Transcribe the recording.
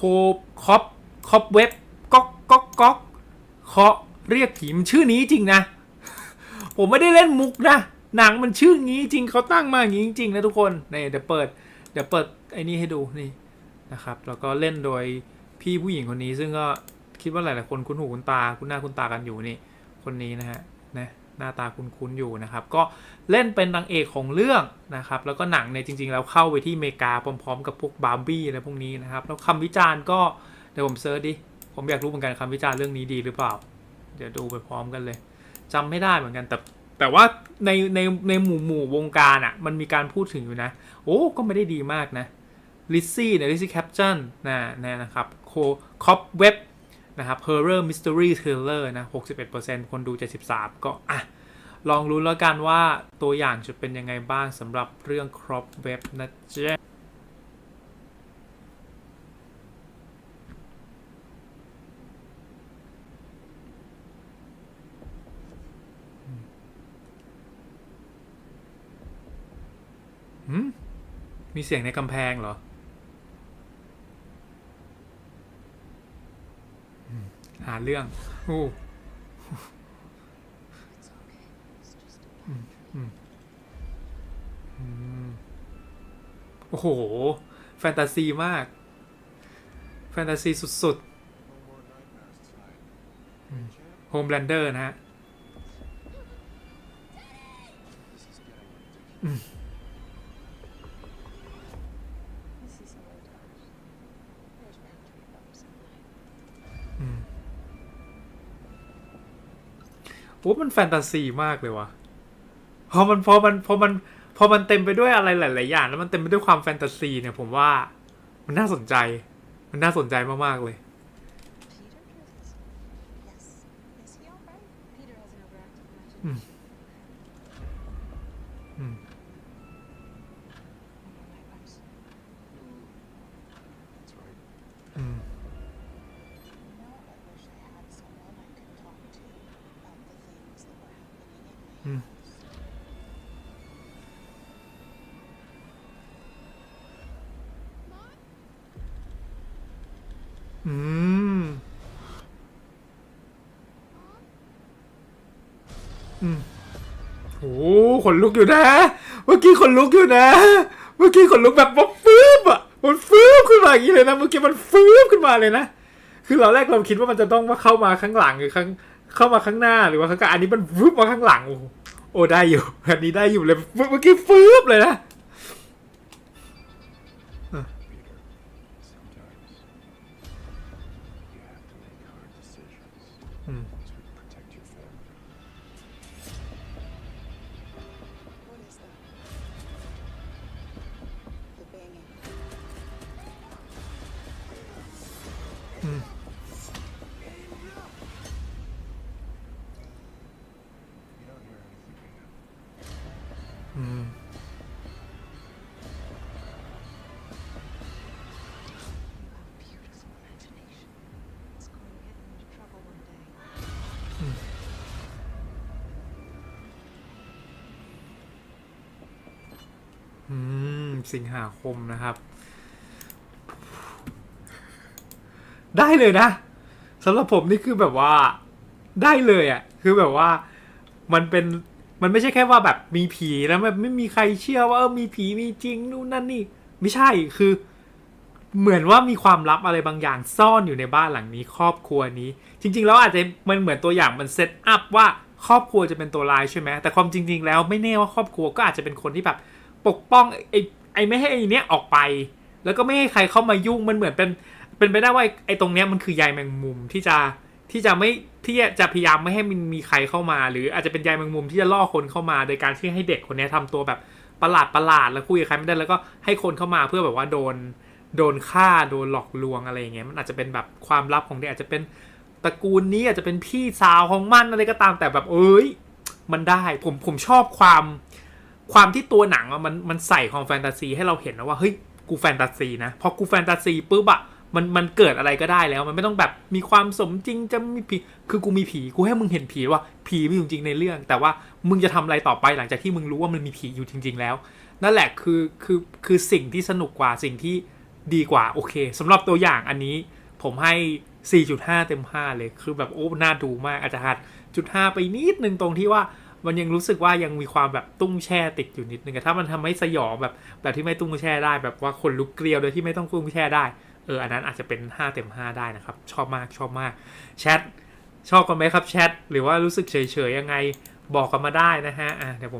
โคคอปคอปเว็บก๊อกก๊อกก๊อกเคาะเรียกผีมันชื่อนี้จริงนะ ผมไม่ได้เล่นมุกนะ หนังมันชื่องี้จริงเขาตั้งมาอย่างนี้จริงๆนะทุกคนนี่เดี๋ยวเปิดเดี๋ยวเปิดไอ้นี่ให้ดูนี่นะครับ แล้วก็เล่นโดยพี่ผู้หญิงคนนี้ซึ่งก็คิดว่าหลายๆคนคุ้นหูคุ้นตาคุ้นหน้าคุ้นตากันอยู่นี่คนนี้นะฮะนะ หน้าตาคุ้นๆอยู่นะครับ ก็เล่นเป็นนางเอกของเรื่องนะครับ แล้วก็หนังเนี่ยจริง ๆ แล้วเข้าไปที่อเมริกาพร้อม ๆ กับพวกบาร์บี้อะไรพวกนี้นะครับ แล้วคำวิจารณ์ก็เดี๋ยวผมเซิร์ชดิ ผมอยากรู้เหมือนกันคำวิจารณ์เรื่องนี้ดีหรือเปล่า เดี๋ยวดูไปพร้อมกันเลยจำไม่ได้เหมือนกันแต่แต่ว่าในในในหมู่หมู่วงการอะ่ะมันมีการพูดถึงอยู่นะ โอ้ก็ไม่ได้ดีมากนะลิซซี่เนี่ยลิซซี่แคปชั่นนะนะนะครับโคคอปเว็บ นะครับ Horror Mystery Thriller นะ 61%คนดู 73 ก็อะ ลองรู้แล้วกันว่าตัวอย่างจะเป็นยังไงบ้างสำหรับเรื่อง Crop Web นะจ๊มมีเสียงในกำแพงเหรอ หาเรื่องโอ้โอ้โห แฟนตาซีมาก แฟนตาซีสุดๆโฮมแลนเดอร์นะฮะ โอ้มันแฟนตาซีมากเลยวะพอมันพอมันพอมันพอมันเต็มไปด้วยอะไรหลาย ๆ อย่าง แล้วมันเต็มไปด้วยความแฟนตาซีเนี่ยผมว่ามันน่าสนใจ มันน่าสนใจมาก ๆ เลย Peter drills. อืม อืมโอ้ขนลุกอยู่นะ เมื่อกี้ขนลุกอยู่นะ เมื่อกี้ขนลุกแบบฟืบอะ มันฟืบขึ้นมาอย่างนี้เลยนะ เมื่อกี้มันฟืบขึ้นมาเลยนะ คือเราแรกเราคิดว่ามันจะต้องมาเข้ามาข้างหลังหรือข้างเข้ามาข้างหน้าหรือว่าข้างกลางอันนี้มันฟืบมาข้างหลังโอ้ โหโอ้ได้อยู่ อันนี้ได้อยู่เลยฟึบเมื่อกี้ฟืบเลยนะ Sometimes you สิงหาคมนะครับ ได้เลยนะสำหรับผมนี่คือแบบว่าได้เลยอะ่ะ คือแบบว่ามันเป็นมันไม่ใช่แค่ว่าแบบมีผีแล้วแบบไม่มีใครเชื่อว่าเออมีผีมีจริงนู่นนั่นนี่ ไม่ใช่คือ เหมือนว่ามีความลับอะไรบางอย่างซ่อนอยู่ในบ้านหลังนี้ ครอบครัวนี้ จริง ๆ แล้วอาจจะมันเหมือนตัวอย่างมันเซตอัพว่าครอบครัวจะเป็นตัวร้ายใช่ไหมแต่ความจริง ๆ แล้วไม่แน่ว่าครอบครัวก็อาจจะเป็นคนที่แบบปกป้องไอ ไอ้ไม่ให้ไอ้เนี้ยออกไป แล้วก็ไม่ให้ใครเข้ามายุ่งมันเหมือนเป็นเป็นไปได้ว่าไอ้ตรงเนี้ยมันคือใยแมงมุมที่จะที่จะไม่ที่จะพยายามไม่ให้มันมีใครเข้ามา หรืออาจจะเป็นใยแมงมุมที่จะล่อคนเข้ามา โดยการที่ให้เด็กคนนี้ยทำตัวแบบประหลาดประหลาดแล้วคุยกับใครไม่ได้แล้วก็ให้คนเข้ามาเพื่อแบบว่าโดนโดนฆ่าโดนหลอกลวงอะไรอย่างเงี้ยมันอาจจะเป็นแบบความลับของเด็กอาจจะเป็นตระกูลนี้อาจจะเป็นพี่สาวของมันอะไรก็ตามแต่แบบเอ้ย มันได้ผมผมชอบความ ความที่ตัวหนังอะมันมันใส่ความแฟนตาซีให้เราเห็นนะว่าเฮ้ยกูแฟนตาซีนะพอกูแฟนตาซีปุ๊บอะมันมันเกิดอะไรก็ได้แล้ว มันไม่ต้องแบบมีความสมจริงจะมีผีคือกูมีผีกูให้มึงเห็นผีว่าผีมีอยู่จริงในเรื่อง แต่ว่ามึงจะทำอะไรต่อไปหลังจากที่มึงรู้ว่ามันมีผีอยู่จริง ๆ แล้ว นั่นแหละคือคือคือสิ่งที่สนุกกว่าสิ่งที่ดีกว่าโอเคสำหรับตัวอย่างอันนี้ ผมให้ 4.5 เต็ม 5 เลยคือแบบโอ้น่าดูมากอาจจะหัดจุด5ไปนิดนึงตรงที่ว่า มันยังรู้สึกว่ายังมีความแบบตุ้งแช่ติดอยู่นิดนึงถ้ามันทำให้สยองแบบแบบที่ไม่ตุ้งแช่ได้ แบบว่าคนลุกเกลียวโดยที่ไม่ต้องตุ้งแช่ได้เอออันนั้นอาจจะเป็น 5 เต็ม 5 ได้นะครับ ชอบมากชอบมากแชทชอบกันไหมครับแชทหรือว่ารู้สึกเฉยๆยังไงบอกกันมาได้นะฮะอะเดี๋ยวผม